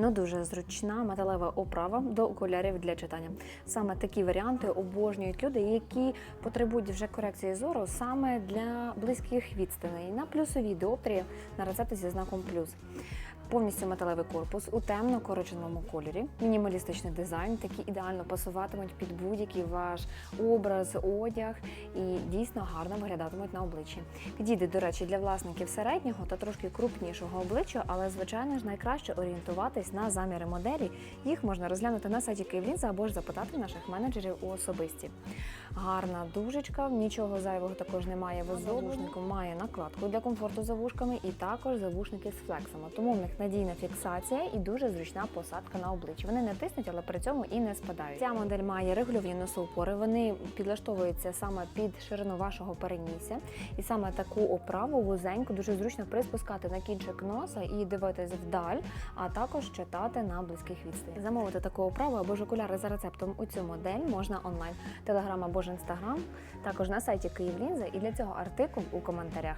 Ну дуже зручна металева оправа до окулярів для читання. Саме такі варіанти обожнюють люди, які потребують вже корекції зору саме для близьких відстаней на плюсовій діоптрії на рецепти зі знаком плюс. Повністю металевий корпус у темно-коричневому кольорі, мінімалістичний дизайн, які ідеально пасуватимуть під будь-який ваш образ, одяг і дійсно гарно виглядатимуть на обличчі. Підійде, до речі, для власників середнього та трошки крупнішого обличчя, але звичайно ж найкраще орієнтуватись на заміри моделі. Їх можна розглянути на сайті Київлінза або ж запитати наших менеджерів у особисті. Гарна дужечка, нічого зайвого також немає в оздобушнику, має накладку для комфорту за вушками і також завушники з флексами. Тому в них надійна фіксація і дуже зручна посадка на обличчі. Вони не тиснуть, але при цьому і не спадають. Ця модель має регульовані носоупори. Вони підлаштовуються саме під ширину вашого перенісся, і саме таку оправу вузеньку дуже зручно приспускати на кінчик носа і дивитись вдаль, а також читати на близьких відстанях. Замовити таку оправу або ж окуляри за рецептом у цю модель можна онлайн, телеграм або ж інстаграм, також на сайті Київлінза і для цього артикул у коментарях.